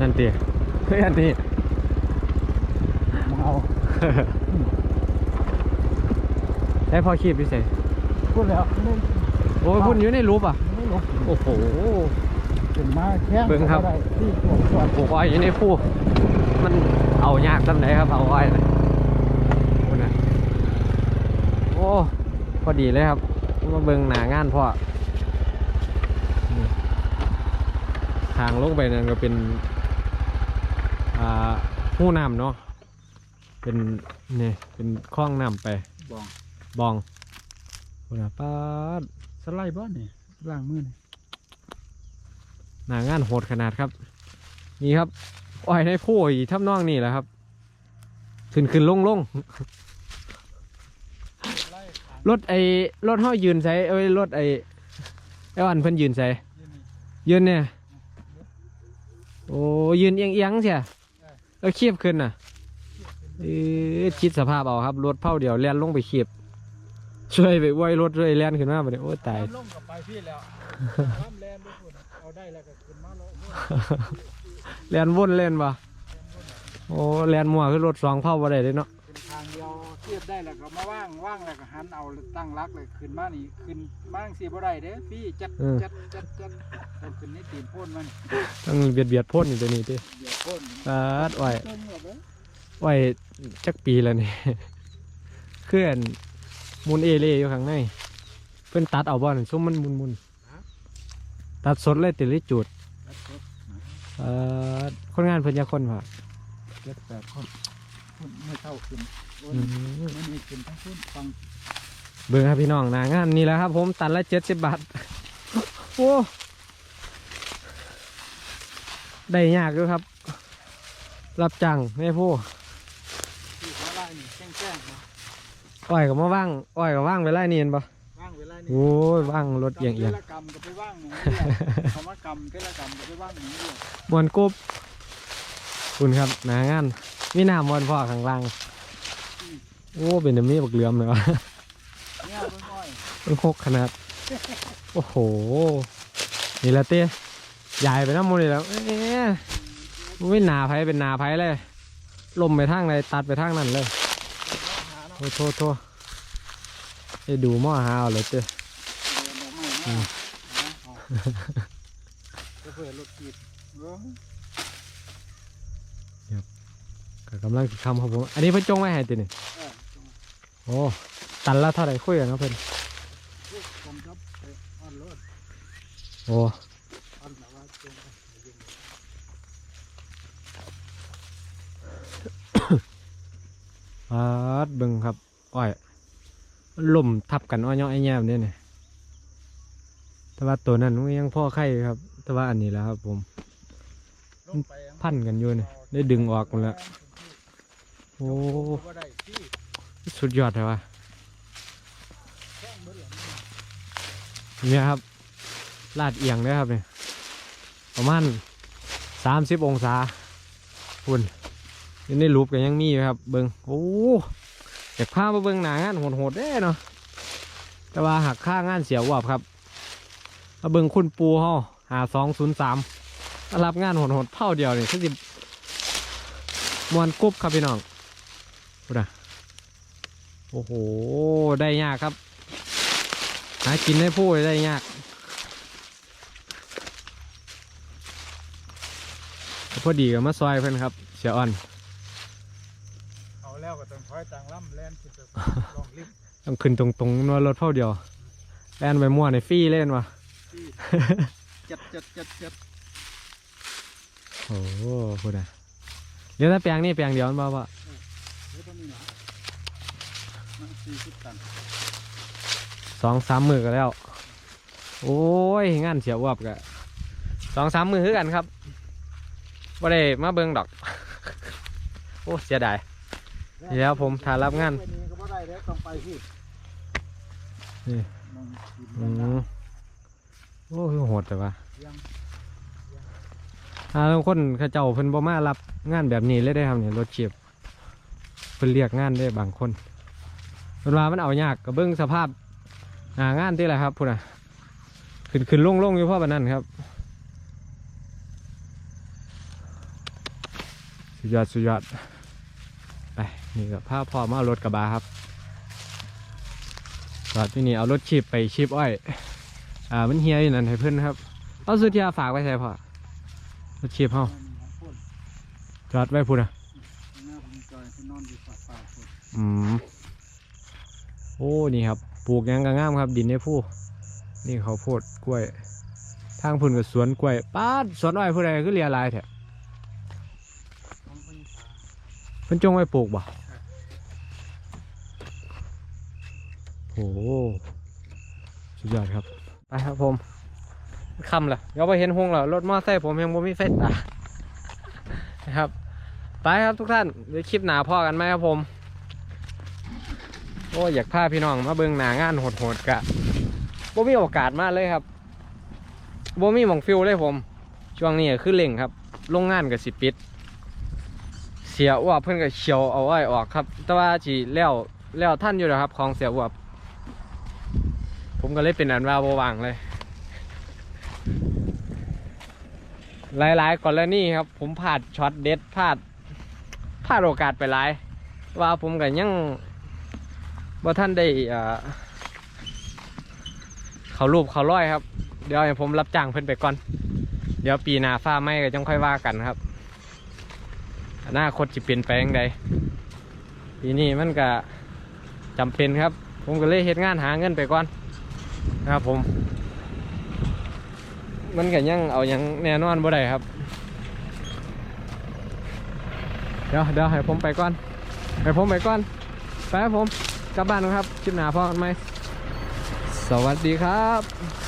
นั่นตีเฮ้ยอันนี้มึงเอาได้พอคีบพี่เสพูดแล้วไม่โอ้ยพุ่นอยู่ในรูปอะ ไม่หลบโอ้โหขึ้นมาแข้งเบิ่งครับ ก็ได้ที่ตรวจสอบปลูกอ้อยอยู่ในผู้มันเอายากตั้งไหนครับเอาอ้อยนะโอ้นะโอ้พอดีเลยครับมาเบิ่งหนางานพ่อนี่ทางลงไปนั่นก็เป็น อ่าหู้น้ำเนาะเป็นนี่เป็นคลองน้ำไปบองบองโอ้นะป้าดสไลด์บ้านนี่ล่างมือนี่หนางานโหดขนาดครับ นี่ครับอ้อยในผู้อีทับน้องนี่แหละครับ ขึ้นขึ้นลงลงไล่ทางรถไอ้รถห้อยยืนใส่เอ้ยรถไอ้ไอ้วันเพิ่นยืนใส่ยืนนี่ยืนเนี่ย โอ้ยืนเอียงเอียงๆเสีย แล้วเคียบขึ้นน่ะเออคิดสภาพเอาครับรถเผาเดียวแล่นลงไปเคียบช่วยไปไว้รถช่วยแล่นขึ้นมาไปเลยโอ้ตายลงกับไปพี่แล้วน้ำแลนด้วยคุณเอาได้แล้วก็ขึ้นมาแล้วแล่นวนเล่นปะโอ้แล่นมัวคือรถสองเผาบ่ได้เลยเนาะเป็นทางเดียวเทียบได้แล้วก็มาว่างว่างแล้วก็หันเอาตั้งรักเลยขึ้นมานี่ขึ้นมาจังสี่บ่ได้เด้พี่จัดจัดจัดจัดเอาขึ้นนี่ตีนโพ่นมันต้องเบียดเบียดพ่นอยู่ตัวนี้ติเดี๋ ยวโพ่นปาดอ้อยเต็มหมดเลยอ้อยจักปีแล้วนี่ เคลื่อนมุนเอเล่อยู่ข้างใน เพิ่นตัดเอาบ่อนซุ้มมันมุนมุนๆตัดสดเลยติลิจูดเอ่อคนงานเพิ่นจะคนผ่ะเจ็ดแปดคนไม่เท่าขึ้นโอ้ยอืมไม่มีขึ้นทั้งขึ้นฟังเบิ่งครับพี่น้องหนางานนี่แหละครับ ผมตันละเจ็ดสิบบาทโอ้ได้ยากด้วยครับ รับจ้างแม่ผู้ที่เขาไล่นี่แจ้งแจ้งๆนะอ้อยก็มาว่างอ้อยก็ว่างไปไล่นี่เห็นปะว่างเวลานี้โอ้ยว่างรถเอียงเอียงเทละกรรมก็ไปว่างหนูเดียวคำว่ากรรมเทละกรรมก็ไปว่างหนูเดียวมวนกบคุณครับหนางานมีน้ำมวนพ่อข้างล่างโอ้เป็นแบบนี้บักเหลือมเลยวะเนี่ยเพิ่งอ้อยมันหกขนาดโอ้โหนี่ละเต้ใหญ่ไปน้ำมูนี่แล้วเอ๊ะ ไม่หนาไผเป็นหนาไผเลย ลมไปทางไหนตัดไปทางนั้นเลยหาเนาะโทษโทษโทษไอ้ดูหม้อหาเอาเลยเต้เดี๋ยวบอกไม่เนาะหาเอาเพื่อรถติดเว้ยก็กำลังสิคำครับผม อันนี้เพิ่นจงไว้ให้ตินี่เออจงโอ้ตันละเท่าไหร่คุยกันครับเพิ่นพูดผมครับไปอ่อนรถโอ้ อ่อนแบบว่าจงไปยิง ปาดเบิ่งครับอ้อยล่มทับกันอ้อยเนาะไอ้แย่มเนี่ยนี่แต่ว่าตัวนั้นมันยังพ่อไข่ครับ แต่ว่าอันนี้แล้วครับผมพันกันอยู่นี่ได้ดึงออกหมดแล้วโอ้สุดยอดเลยวะเบิดหลังเนี่ยครับ ลาดเอียงเลยครับเนี่ยประมาณสามสิบองศาคุณ อยู่ในรูปกันยังมีอยู่ครับ เบิงโอ้อยากพามาเบิงหนางานโหดๆเด้เนาะแต่ว่าหักค่างานเสียวับครับมาเบิงคุณปูเฮาหาสองศูนย์สามรับงานโหดๆเท่าเดียวนี่คือสิบมวนกรุบครับพี่น้องพูดนะโอ้โห ได้ยากครับ หากินได้พูดได้ยากพอดีกับมาซอยเพื่อนครับ เสียอ่อน แล้วก็ต้องคอยต่างล่ำแล่นขึ้นไปลองลิฟต์ต้องขึ้นตรงๆนวรถเท่าเดียวแล่นไปมั่วในฟรี่เล่นวะที่จัดจัดจัดจัดโอ้โหพูดนะเดี๋ยวถ้าแปลงนี่แปลงเดียวมันบ่าวะเดี๋ยวต้องมีหนามันสี่สิบตันสองสามมือก็แล้ว โอ้ยงานเสียวับกะสองสามมือคือกันครับว่าได้มาเบิ่งดอก โอ้เสียดาย เดี๋ยวผมถ่ายรับงานไปก็บ่ได้แล้วต้องไปพี่นี่มองกินอืได้นะมโอ้ยโหดแต่ว่ายังถ้าบางคนเขาเจ้าเพิ่นบ่มารับงานแบบนี้เลยได้ครับเนี่ยรถเฉียบเพิ่นเรียกงานได้บางคนเวลามันเอายากก็เบิ่งสภาพหางานที่แหละครับพุ่นน่ะขึ้นขึ้นลงลงอยู่เพราะแบบนั้นครับสุดยอดสุดยอด ไปนี่ก็พาพอมาเอารถกระบะครับจอดที่นี่เอารถชีพไปชีพอ้อย อ่ามันเฮียอยู่นั่นให้เพื่อนครับ เอาสุดที่ฝากไว้ใช่พอรถชีพเฮาจอดไว้พูดนะหน้าผมจอยที่นอนอยู่ฝ่าฝ่าพ่นอืมโอ้นี่ครับ ปลูกยังกระงามครับ ดินในผู้นี่เขาโพดกล้วย ทางพุ่นกับสวนกล้วยป้าสวนอ้อยผู้ใดก็เรียลายแท้ของเพิ่นสา เพิ่นจงไว้ปลูกบ่โอ้โหสุดยอดครับ ไปครับผมคำละเดี๋ยวไปเห็นหงแล้วรถมอไซค์ผมยังบ่มีไฟตานะครับ ไปครับทุกท่านเดี๋ยวคลิปหนาพ่อกันไหมครับผม โอ้อยากพาพี่น้องมาเบิ่งหนางานโหดๆกะบ่มีโอกาสมาเลยครับบ่มีหมองฟิวเลยผม ช่วงนี้ก็คือเล่งครับ โรงงานก็สิปิด เสียอ้วบเพิ่อนก็เฉียวเอาไว้ออกครับ แต่ว่าสิแล้วแล้วท่านอยู่แล้วครับของเสียอ้วบผมก็เลยเป็นอันว่าบว่างเลย หลายๆกรณีครับ ผมพลาดช็อตเด็ดพลาดพลาดโอกาสไปหลาย ว่าผมก็ยังว่าท่านได้เอ่อเขารูปเขาร้อยครับ เดี๋ยวผมรับจ้างเพิ่นไปก่อน เดี๋ยวปีหน้าฟ้าไหมก็จังค่อยว่ากันครับ อนาคตจะเปลี่ยนแปลงใดปีนี้มันก็จำเป็นครับ ผมก็เลยเฮ็ดงานหาเงินไปก่อนนะครับผม มันก็ยังเอาหยังแน่นอนบ่ได้ครับ เดี๋ยวเดี๋ยวให้ผมไปก่อน ให้ผมไปก่อน ไปครับผม กลับบ้านครับ คลิปหน้าพ่อกันไหม สวัสดีครับ